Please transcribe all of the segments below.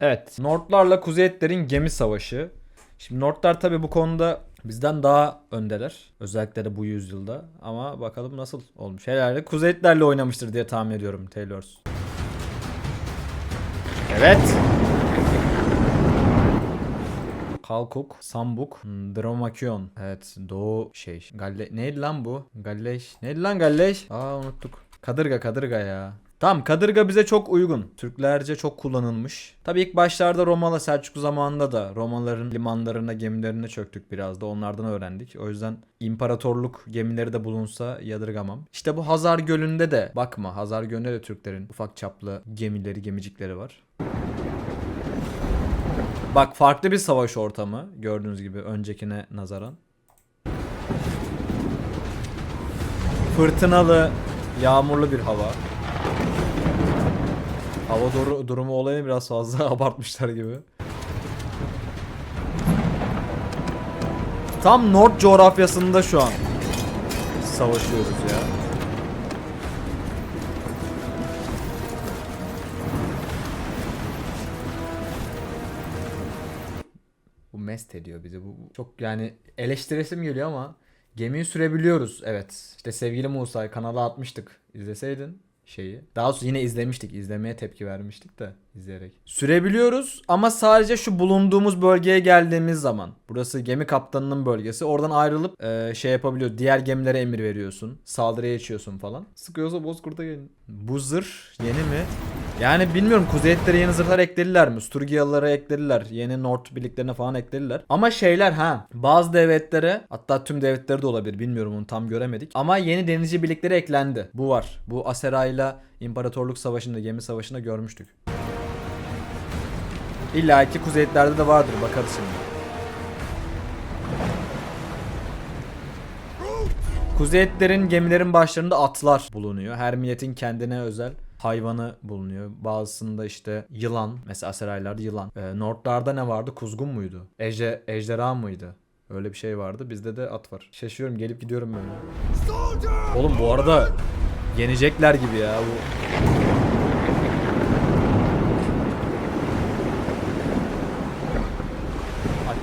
Evet. Nordlarla Kuzeyetlerin gemi savaşı. Şimdi Nordlar tabi bu konuda bizden daha öndeler. Özellikle de bu yüzyılda. Ama bakalım nasıl olmuş. Herhalde Kuzeyetlerle oynamıştır diye tahmin ediyorum Taylors. Evet. Kalkuk, Sambuk, Dromakion. Evet, Doğu şey. Galle neydi lan bu? Galleş. Neydi lan Galleş? Aa unuttuk. Kadırga, Kadırga ya. Tamam Kadırga bize çok uygun. Türklerce çok kullanılmış. Tabii ilk başlarda Romalı Selçuklu zamanında da Romalıların limanlarına, gemilerine çöktük biraz da onlardan öğrendik. O yüzden imparatorluk gemileri de bulunsa yadırgamam. İşte bu Hazar Gölü'nde de bakma Hazar Gölü'nde de Türklerin ufak çaplı gemileri, gemicikleri var. Bak farklı bir savaş ortamı gördüğünüz gibi öncekine nazaran. Fırtınalı, yağmurlu bir hava. Hava dur- durumu olayını biraz fazla abartmışlar gibi. Tam North coğrafyasında şu an savaşıyoruz ya. Bu mest ediyor bizi. Bu çok yani eleştiresim geliyor ama gemiyi sürebiliyoruz. Evet. İşte sevgili Musa kanala atmıştık. İzleseydin şeyi. Daha sonra yine izlemiştik. İzlemeye tepki vermiştik de izleyerek. Sürebiliyoruz ama sadece şu bulunduğumuz bölgeye geldiğimiz zaman. Burası gemi kaptanının bölgesi. Oradan ayrılıp e, şey yapabiliyor. Diğer gemilere emir veriyorsun. Saldırıya geçiyorsun falan. Sıkıyorsa Bozkurt'a gelin. Bu zırh yeni mi? Yani bilmiyorum Kuzeyetlere yeni zırhlar eklediler mi? Sturgiyalılara eklediler. Yeni North birliklerine falan eklediler. Ama şeyler ha bazı devletlere hatta tüm devletleri de olabilir bilmiyorum onu tam göremedik. Ama yeni denizci birlikleri eklendi. Bu var. Bu Asera ile İmparatorluk Savaşı'nda gemi savaşında görmüştük. İlla ki kuzeyetlerde de vardır bakarız şimdi. Kuzeyetlerin gemilerin başlarında atlar bulunuyor. Her milletin kendine özel hayvanı bulunuyor. Bazısında işte yılan. Mesela Aseraylarda yılan. Ee, Nordlarda ne vardı? Kuzgun muydu? Ejde, ejderha mıydı? Öyle bir şey vardı. Bizde de at var. Şaşıyorum gelip gidiyorum böyle. Oğlum bu arada yenecekler gibi ya bu.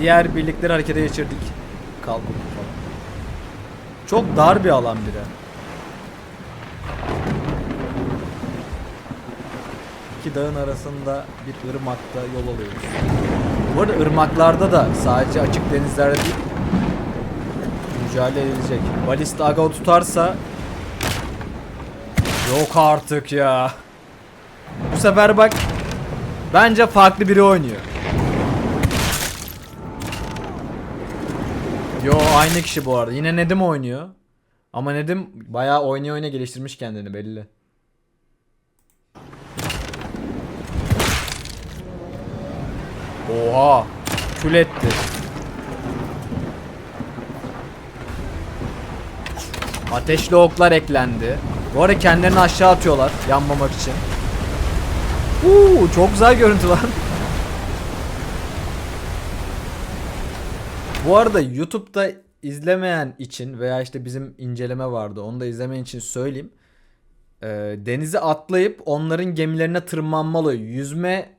Diğer birlikleri harekete geçirdik. Kalkıp falan. Çok dar bir alan bir de. İki dağın arasında bir ırmakta yol alıyoruz. Bu arada ırmaklarda da sadece açık denizlerde değil mücadele edilecek. Balista aga tutarsa yok artık ya. Bu sefer bak bence farklı biri oynuyor. Yo aynı kişi bu arada. Yine Nedim oynuyor. Ama Nedim bayağı oynaya oynaya geliştirmiş kendini belli. Oha. Kül etti. Ateşli oklar eklendi. Bu arada kendilerini aşağı atıyorlar yanmamak için. Uuu çok güzel görüntü lan. Bu arada YouTube'da izlemeyen için veya işte bizim inceleme vardı onu da izlemeyen için söyleyeyim. Ee, denize atlayıp onların gemilerine tırmanmalı yüzme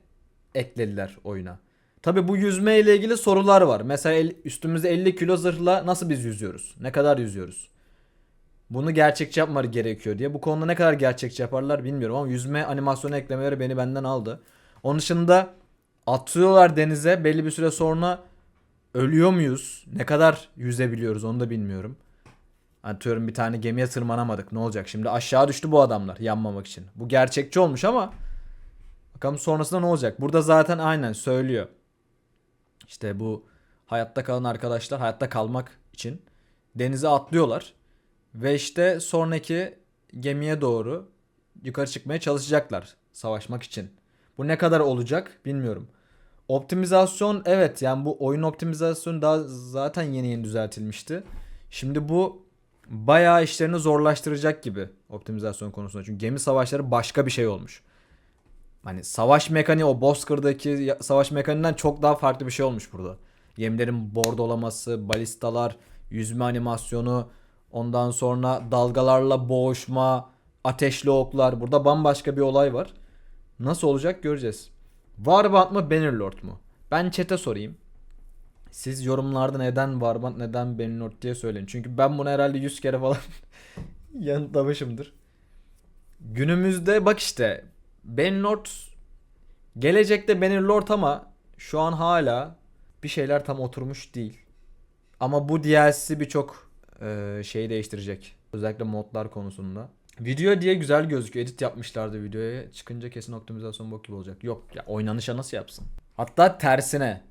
eklediler oyuna. Tabi bu yüzme ile ilgili sorular var. Mesela el- üstümüzde 50 kilo zırhla nasıl biz yüzüyoruz? Ne kadar yüzüyoruz? Bunu gerçekçi yapmaları gerekiyor diye. Bu konuda ne kadar gerçekçi yaparlar bilmiyorum ama yüzme animasyonu eklemeleri beni benden aldı. Onun dışında atıyorlar denize belli bir süre sonra ölüyor muyuz? Ne kadar yüzebiliyoruz onu da bilmiyorum. Atıyorum bir tane gemiye tırmanamadık. Ne olacak? Şimdi aşağı düştü bu adamlar yanmamak için. Bu gerçekçi olmuş ama bakalım sonrasında ne olacak? Burada zaten aynen söylüyor. İşte bu hayatta kalan arkadaşlar hayatta kalmak için denize atlıyorlar. Ve işte sonraki gemiye doğru yukarı çıkmaya çalışacaklar savaşmak için. Bu ne kadar olacak bilmiyorum. Optimizasyon evet yani bu oyun optimizasyonu daha zaten yeni yeni düzeltilmişti. Şimdi bu bayağı işlerini zorlaştıracak gibi optimizasyon konusunda. Çünkü gemi savaşları başka bir şey olmuş. Hani savaş mekaniği o Bozkır'daki savaş mekaniğinden çok daha farklı bir şey olmuş burada. Gemilerin bordolaması, balistalar, yüzme animasyonu, ondan sonra dalgalarla boğuşma, ateşli oklar. Burada bambaşka bir olay var. Nasıl olacak göreceğiz. Warband mı Bannerlord mu? Ben chat'e sorayım. Siz yorumlarda neden Warband neden Bannerlord diye söyleyin. Çünkü ben bunu herhalde 100 kere falan yanıtlamışımdır. Günümüzde bak işte Bannerlord gelecekte Bannerlord ama şu an hala bir şeyler tam oturmuş değil. Ama bu DLC birçok e, şeyi değiştirecek. Özellikle modlar konusunda. Video diye güzel gözüküyor. Edit yapmışlardı videoya. Çıkınca kesin optimizasyon bok gibi olacak. Yok ya oynanışa nasıl yapsın? Hatta tersine.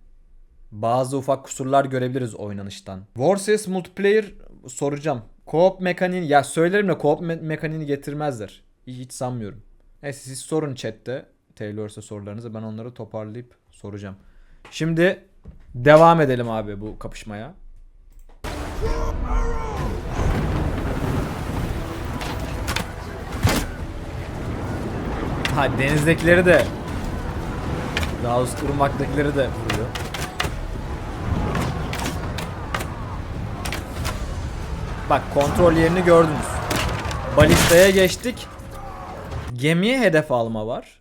Bazı ufak kusurlar görebiliriz oynanıştan. Versus multiplayer soracağım. Co-op mekaniğini ya söylerim de co-op me- mekaniğini getirmezler. Hiç, hiç sanmıyorum. Neyse siz sorun chatte. Taylor'sa sorularınızı ben onları toparlayıp soracağım. Şimdi devam edelim abi bu kapışmaya. Ha denizdekileri de daha üst ırmaktakileri de vuruyor. Bak kontrol yerini gördünüz. Balistaya geçtik. Gemiye hedef alma var.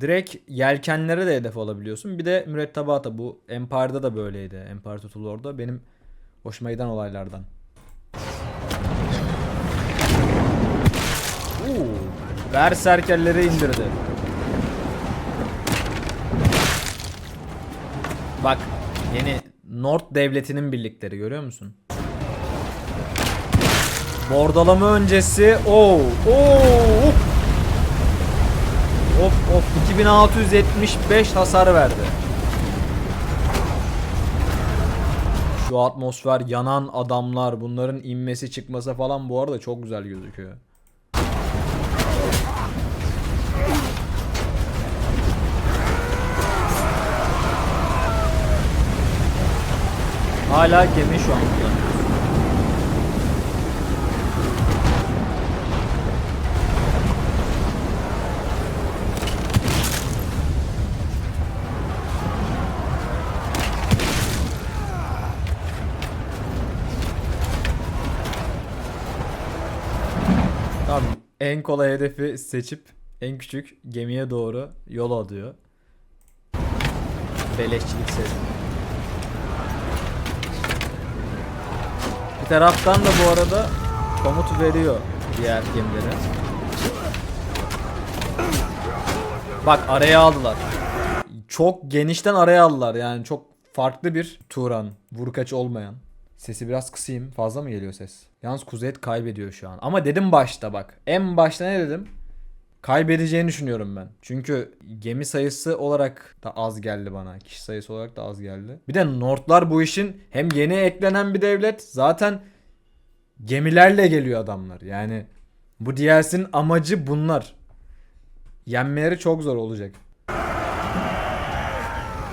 Direkt yelkenlere de hedef alabiliyorsun. Bir de mürettebata bu Empire'da da böyleydi. Empire Tutulor'da benim hoşuma giden olaylardan. Oo, Berserkerleri indirdi. Bak yeni North devletinin birlikleri görüyor musun? Bordalama öncesi o o Of of 2675 hasar verdi. Şu atmosfer yanan adamlar bunların inmesi çıkması falan bu arada çok güzel gözüküyor. Hala gemi şu an kullanıyoruz. En kolay hedefi seçip en küçük gemiye doğru yol alıyor. Beleşçilik sevdim. Bir taraftan da bu arada komut veriyor diğer gemilere. Bak araya aldılar. Çok genişten araya aldılar yani çok farklı bir Turan. Vurkaç olmayan. Sesi biraz kısayım. Fazla mı geliyor ses? Yalnız Kuzeyet kaybediyor şu an. Ama dedim başta bak. En başta ne dedim? Kaybedeceğini düşünüyorum ben. Çünkü gemi sayısı olarak da az geldi bana. Kişi sayısı olarak da az geldi. Bir de Nordlar bu işin hem yeni eklenen bir devlet. Zaten gemilerle geliyor adamlar. Yani bu DLC'nin amacı bunlar. Yenmeleri çok zor olacak.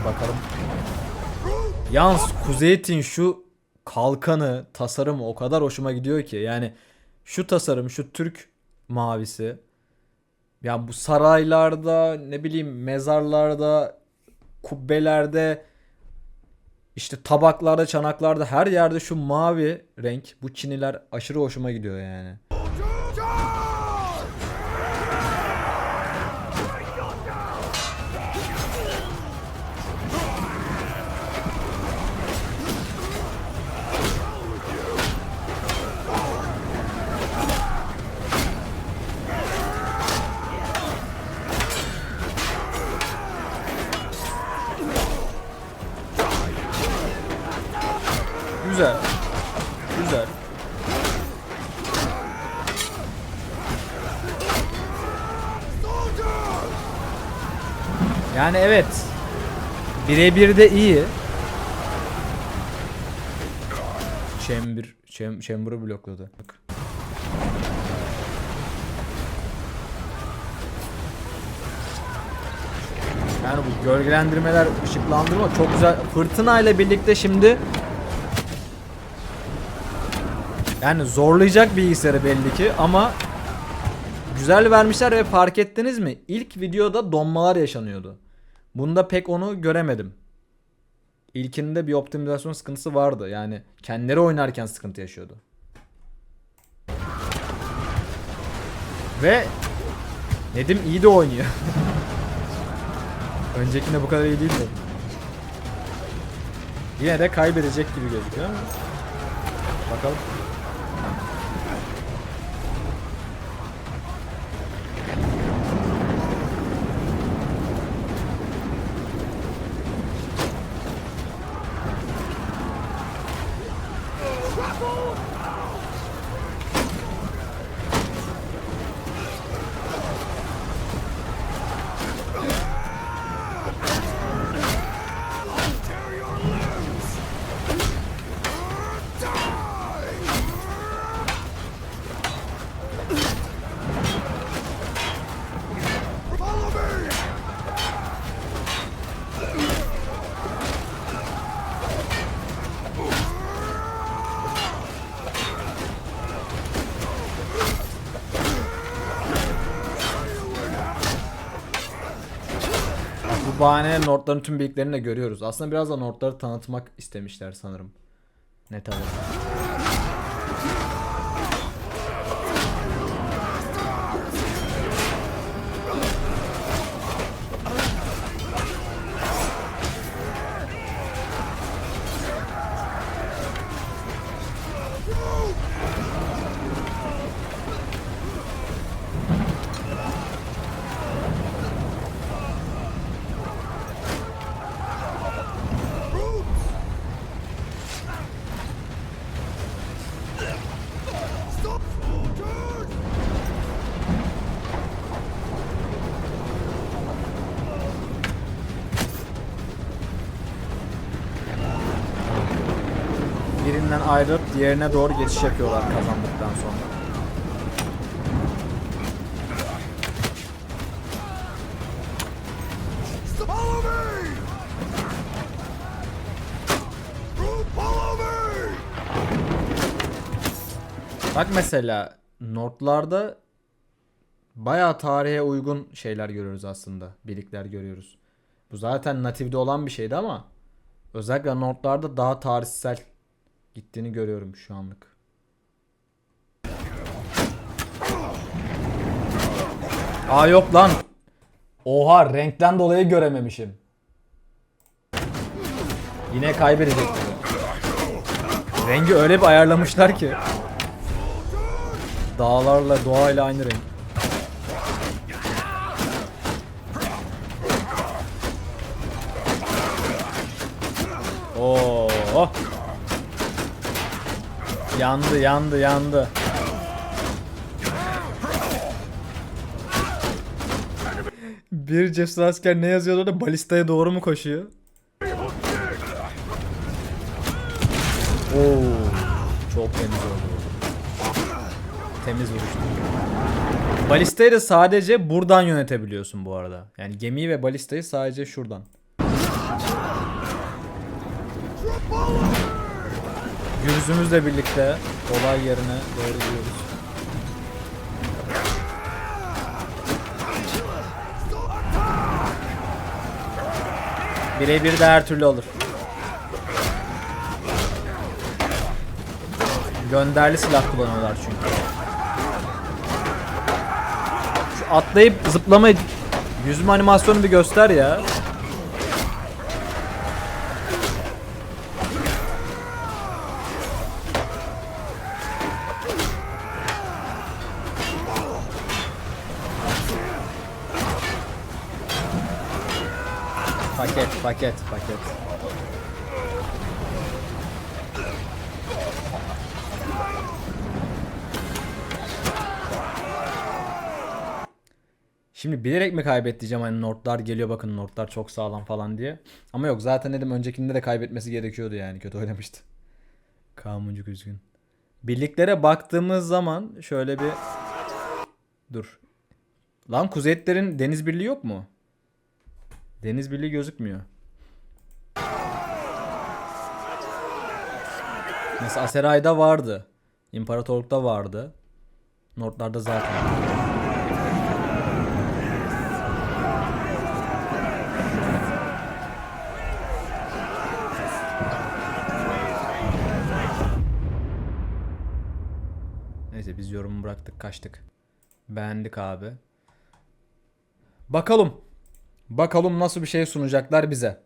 Bakalım. Yalnız Kuzeyit'in şu kalkanı, tasarımı o kadar hoşuma gidiyor ki. Yani şu tasarım, şu Türk mavisi. Ya bu saraylarda, ne bileyim mezarlarda, kubbelerde, işte tabaklarda, çanaklarda her yerde şu mavi renk, bu çiniler aşırı hoşuma gidiyor yani. Yani evet. Birebir de iyi. Chamber, Cham Chamber'ı blokladı. Bak. Yani bu gölgelendirmeler, ışıklandırma çok güzel. Fırtına ile birlikte şimdi yani zorlayacak bilgisayarı belli ki ama güzel vermişler ve fark ettiniz mi? İlk videoda donmalar yaşanıyordu. Bunda pek onu göremedim. İlkinde bir optimizasyon sıkıntısı vardı. Yani kendileri oynarken sıkıntı yaşıyordu. Ve Nedim iyi de oynuyor. Öncekinde bu kadar iyi değildi. Yine de kaybedecek gibi gözüküyor ama. Bakalım. あ! Bahane Nord'ların tüm bildiklerini de görüyoruz. Aslında biraz da Nord'ları tanıtmak istemişler sanırım. Net olarak. Birinden ayrılıp diğerine doğru geçiş yapıyorlar kazandıktan sonra. Bak mesela Nord'larda bayağı tarihe uygun şeyler görüyoruz aslında. Birlikler görüyoruz. Bu zaten natifde olan bir şeydi ama özellikle Nord'larda daha tarihsel gittiğini görüyorum şu anlık. Aa yok lan. Oha renkten dolayı görememişim. Yine kaybedecek. Rengi öyle bir ayarlamışlar ki. Dağlarla doğayla aynı renk. Oo. Yandı yandı yandı. Bir cesur asker ne yazıyordu orada? Balistaya doğru mu koşuyor? Oo. Çok temiz oldu. Temiz vuruştu. Balistayı da sadece buradan yönetebiliyorsun bu arada. Yani gemiyi ve balistayı sadece şuradan. Gürzümüzle birlikte olay yerine doğru gidiyoruz. Birebir de her türlü olur. Gönderli silah kullanıyorlar çünkü. Şu atlayıp zıplama yüzme animasyonu bir göster ya. Paket, paket. Şimdi bilerek mi kaybet diyeceğim hani Nordlar geliyor bakın Nordlar çok sağlam falan diye. Ama yok zaten dedim öncekinde de kaybetmesi gerekiyordu yani kötü oynamıştı. Kamuncuk üzgün. Birliklere baktığımız zaman şöyle bir... Dur. Lan Kuzeyitlerin deniz birliği yok mu? Deniz birliği gözükmüyor. Mesela Aseray'da vardı. İmparatorlukta vardı. Nordlarda zaten. Neyse biz yorumu bıraktık kaçtık. Beğendik abi. Bakalım. Bakalım nasıl bir şey sunacaklar bize.